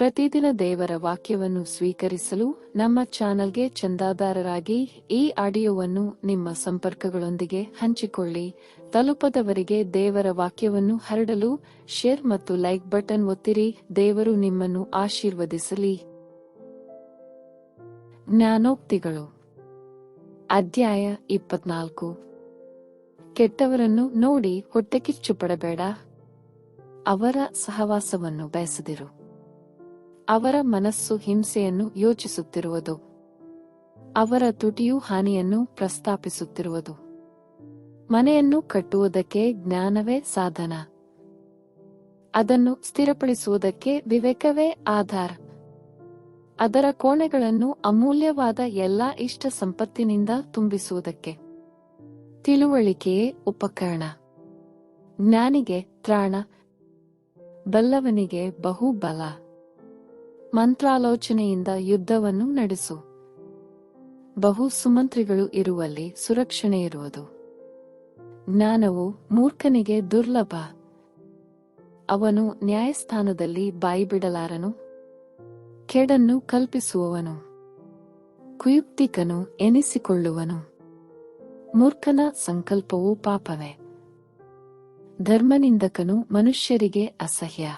ಪ್ರತಿದಿನ ದೇವರ ವಾಕ್ಯವನ್ನು ಸ್ವೀಕರಿಸಲು ನಮ್ಮ ಚಾನೆಲ್ಗೆ ಚಂದಾದಾರರಾಗಿ ಈ ಆಡಿಯೋವನ್ನು ನಿಮ್ಮ ಸಂಪರ್ಕಗಳೊಂದಿಗೆ ಹಂಚಿಕೊಳ್ಳಿ. ತಲುಪದವರಿಗೆ ದೇವರ ವಾಕ್ಯವನ್ನು ಹರಡಲು ಶೇರ್ ಮತ್ತು ಲೈಕ್ ಬಟನ್ ಒತ್ತಿರಿ. ದೇವರು ನಿಮ್ಮನ್ನು ಆಶೀರ್ವದಿಸಲಿ. ಜ್ಞಾನೋಕ್ತಿಗಳು. ಅಧ್ಯಾಯ ಇಪ್ಪತ್ನಾಲ್ಕು. ಕೆಟ್ಟವರನ್ನು ನೋಡಿ ಹೊಟ್ಟೆಕಿಚ್ಚು ಪಡಬೇಡ ಅವರ ಸಹವಾಸವನ್ನು ಬಯಸದಿರು. ಅವರ ಮನಸ್ಸು ಹಿಂಸೆಯನ್ನು ಯೋಚಿಸುತ್ತಿರುವುದು. ಅವರ ತುಟಿಯು ಹಾನಿಯನ್ನು ಪ್ರಸ್ತಾಪಿಸುತ್ತಿರುವುದು. ಮನೆಯನ್ನು ಕಟ್ಟುವುದಕ್ಕೆ ಜ್ಞಾನವೇ ಸಾಧನ. ಅದನ್ನು ಸ್ಥಿರಪಡಿಸುವುದಕ್ಕೆ ವಿವೇಕವೇ ಆಧಾರ. ಅದರ ಕೋಣೆಗಳನ್ನು ಅಮೂಲ್ಯವಾದ ಎಲ್ಲಾ ಇಷ್ಟ ಸಂಪತ್ತಿನಿಂದ ತುಂಬಿಸುವುದಕ್ಕೆ. ತಿಳುವಳಿಕೆಯೇ ಉಪಕರಣ. ಜ್ಞಾನಿಗೆ ತ್ರಾಣ. ಬಲ್ಲವನಿಗೆ ಬಹುಬಲ. ಮಂತ್ರಾಲೋಚನೆಯಿಂದ ಯುದ್ಧವನ್ನು ನಡೆಸು. ಬಹು ಸುಮಂತ್ರಿಗಳು ಇರುವಲ್ಲಿ ಸುರಕ್ಷಣೆ ಇರುವುದು. ಜ್ಞಾನವು ಮೂರ್ಖನಿಗೆ ದುರ್ಲಭ. ಅವನು ನ್ಯಾಯಸ್ಥಾನದಲ್ಲಿ ಬಾಯಿಬಿಡಲಾರನು. ಕೆಡನ್ನು ಕಲ್ಪಿಸುವವನು. ಕುಯುಕ್ತಿಕನು ಎನಿಸಿಕೊಳ್ಳುವನು. ಮೂರ್ಖನ ಸಂಕಲ್ಪವು ಪಾಪವೇ. ಧರ್ಮನಿಂದಕನು ಮನುಷ್ಯರಿಗೆ ಅಸಹ್ಯ.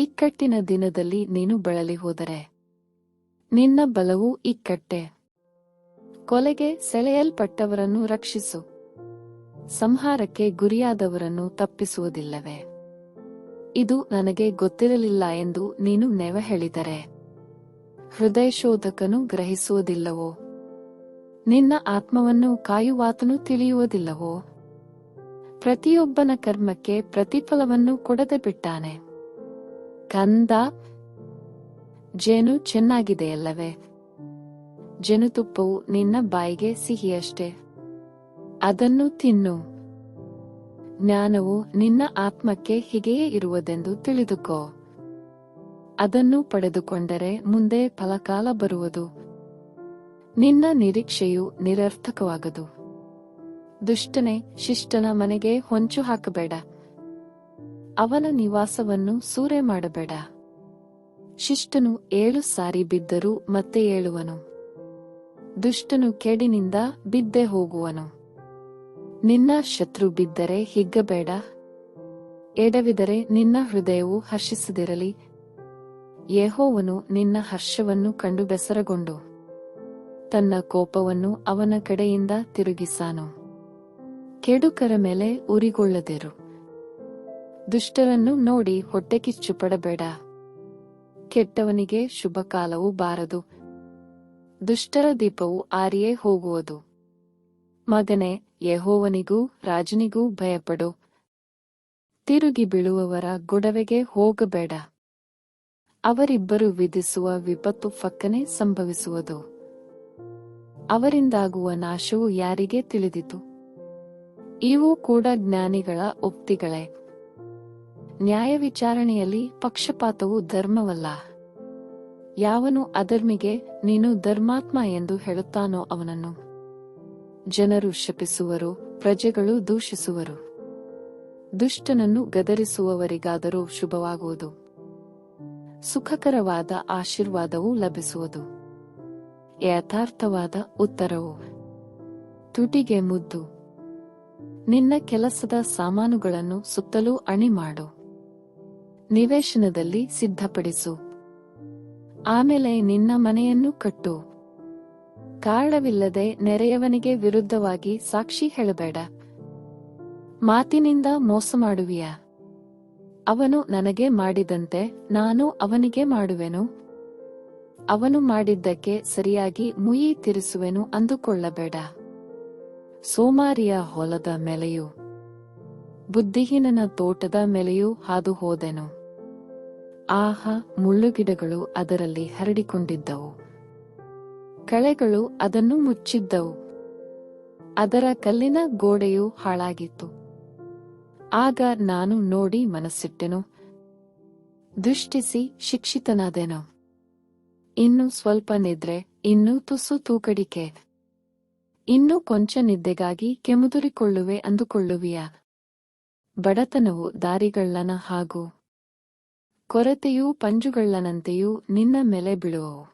ಇಕ್ಕಟ್ಟಿನ ದಿನದಲ್ಲಿ ನೀನು ಬಳಲಿ ಹೋದರೆ. ನಿನ್ನ ಬಲವು ಇಕ್ಕಟ್ಟೆ. ಕೊಲೆಗೆ ಸೆಳೆಯಲ್ಪಟ್ಟವರನ್ನು ರಕ್ಷಿಸು. ಸಂಹಾರಕ್ಕೆ ಗುರಿಯಾದವರನ್ನು ತಪ್ಪಿಸುವುದಿಲ್ಲವೇ. ಇದು ನನಗೆ ಗೊತ್ತಿರಲಿಲ್ಲ ಎಂದು ನೀನು ನೆವ ಹೇಳಿದರೆ. ಹೃದಯಶೋಧಕನು ಗ್ರಹಿಸುವುದಿಲ್ಲವೋ? ನಿನ್ನ ಆತ್ಮವನ್ನು ಕಾಯುವಾತನು ತಿಳಿಯುವುದಿಲ್ಲವೋ? ಪ್ರತಿಯೊಬ್ಬನ ಕರ್ಮಕ್ಕೆ ಪ್ರತಿಫಲವನ್ನು ಕೊಡದೆ ಬಿಟ್ಟಾನೆ. ಕಂದ ಜೇನು ಚೆನ್ನಾಗಿದೆಯಲ್ಲವೇ ಜೇನುತುಪ್ಪವು ನಿನ್ನ ಬಾಯಿಗೆ ಸಿಹಿಯಷ್ಟೇ. ಅದನ್ನು ತಿನ್ನು. ಜ್ಞಾನವು ನಿನ್ನ ಆತ್ಮಕ್ಕೆ ಹೀಗೆಯೇ ಇರುವುದೆಂದು ತಿಳಿದುಕೋ. ಅದನ್ನು ಪಡೆದುಕೊಂಡರೆ ಮುಂದೆ ಫಲಕಾಲ ಬರುವುದು. ನಿನ್ನ ನಿರೀಕ್ಷೆಯು ನಿರರ್ಥಕವಾಗದು. ದುಷ್ಟನೆ, ಶಿಷ್ಟನ ಮನೆಗೆ ಹೊಂಚು ಹಾಕಬೇಡ. ಅವನ ನಿವಾಸವನ್ನು ಸೂರೆ ಮಾಡಬೇಡ. ಶಿಷ್ಟನು ಏಳು ಸಾರಿ ಬಿದ್ದರೂ ಮತ್ತೆ ಏಳುವನು. ದುಷ್ಟನು ಕೆಡಿನಿಂದ ಬಿದ್ದೆ ಹೋಗುವನು. ನಿನ್ನ ಶತ್ರು ಬಿದ್ದರೆ ಹಿಗ್ಗಬೇಡ. ಎಡವಿದರೆ ನಿನ್ನ ಹೃದಯವು ಹರ್ಷಿಸದಿರಲಿ. ಯೆಹೋವನು ನಿನ್ನ ಹರ್ಷವನ್ನು ಕಂಡು ಬೆಸರಗೊಂಡು ತನ್ನ ಕೋಪವನ್ನು ಅವನ ಕಡೆಯಿಂದ ತಿರುಗಿಸಾನು. ಕೆಡುಕರ ಮೇಲೆ ಉರಿಗೊಳ್ಳದಿರು. ದುಷ್ಟರನ್ನು ನೋಡಿ ಹೊಟ್ಟೆಕಿಚ್ಚು ಪಡಬೇಡ ಕೆಟ್ಟವನಿಗೆ ಶುಭ ಕಾಲವು ಬಾರದು. ದುಷ್ಟರ ದೀಪವು ಆರಿಯೇ ಹೋಗುವುದು. ಮಗನೇ, ಯಹೋವನಿಗೂ ರಾಜನಿಗೂ ಭಯಪಡು. ತಿರುಗಿ ಬೀಳುವವರ ಗೊಡವೆಗೆ ಹೋಗಬೇಡ. ಅವರಿಬ್ಬರು ವಿಧಿಸುವ ವಿಪತ್ತು ಫಕ್ಕನೆ ಸಂಭವಿಸುವುದು. ಅವರಿಂದಾಗುವ ನಾಶವು ಯಾರಿಗೆ ತಿಳಿದಿತು? ಇವು ಕೂಡ ಜ್ಞಾನಿಗಳ ಉಕ್ತಿಗಳೇ ನ್ಯಾಯ ವಿಚಾರಣೆಯಲ್ಲಿ ಪಕ್ಷಪಾತವು ಧರ್ಮವಲ್ಲ. ಯಾವನು ಅಧರ್ಮಿಗೆ, ನೀನು ಧರ್ಮಾತ್ಮ ಎಂದು ಹೇಳುತ್ತಾನೋ ಅವನನ್ನು. ಜನರು ಶಪಿಸುವರು, ಪ್ರಜೆಗಳು ದೂಷಿಸುವರು. ದುಷ್ಟನನ್ನು ಗದರಿಸುವವರಿಗಾದರೂ ಶುಭವಾಗುವುದು. ಸುಖಕರವಾದ ಆಶೀರ್ವಾದವು ಲಭಿಸುವುದು. ಯಥಾರ್ಥವಾದ ಉತ್ತರವು. ತುಟಿಗೆ ಮುದ್ದು. ನಿನ್ನ ಕೆಲಸದ ಸಾಮಾನುಗಳನ್ನು ಸುತ್ತಲೂ ಅಣಿ ಮಾಡು. ನಿವೇಶನದಲ್ಲಿ ಸಿದ್ಧಪಡಿಸು. ಆಮೇಲೆ ನಿನ್ನ ಮನೆಯನ್ನು ಕಟ್ಟು. ಕಾರಣವಿಲ್ಲದೆ ನೆರೆಯವನಿಗೆ ವಿರುದ್ಧವಾಗಿ ಸಾಕ್ಷಿ ಹೇಳಬೇಡ. ಮಾತಿನಿಂದ ಮೋಸ ಮಾಡುವಿಯ. ಅವನು ನನಗೆ ಮಾಡಿದಂತೆ ನಾನು ಅವನಿಗೆ ಮಾಡುವೆನು. ಅವನು ಮಾಡಿದ್ದಕ್ಕೆ ಸರಿಯಾಗಿ ಮುಯಿ ತಿರಿಸುವೆನು ಅಂದುಕೊಳ್ಳಬೇಡ. ಸೋಮಾರಿಯ ಹೊಲದ ಮೇಲೆಯೂ, ಬುದ್ಧಿಹೀನನ ತೋಟದ ಮೇಲೆಯೂ ಹಾದು ಹೋದೆನು ಆಹ ಮುಳ್ಳುಗಿಡಗಳು ಅದರಲ್ಲಿ ಹರಡಿಕೊಂಡಿದ್ದವು. ಕಳೆಗಳು ಅದನ್ನು ಮುಚ್ಚಿದ್ದವು. ಅದರ ಕಲ್ಲಿನ ಗೋಡೆಯು ಹಾಳಾಗಿತ್ತು. ಆಗ ನಾನು ನೋಡಿ ಮನಸ್ಸಿಟ್ಟೆನು. ದೃಷ್ಟಿಸಿ ಶಿಕ್ಷಿತನಾದೆನು. ಇನ್ನು ಸ್ವಲ್ಪ ನಿದ್ರೆ, ಇನ್ನೂ ತುಸು ತೂಕಡಿಕೆ. ಇನ್ನೂ ಕೊಂಚ ನಿದ್ದೆಗಾಗಿ ಕೆಮುದುರಿಕೊಳ್ಳುವೆ ಅಂದುಕೊಳ್ಳುವಿಯ? ಬಡತನವು ದಾರಿಗಳ್ಳನ ಹಾಗೂ ಕೊರತೆಯೂ ಪಂಜುಗಳ್ಳನಂತೆಯೂ ನಿನ್ನ ಮೇಲೆ ಬೀಳುವವು.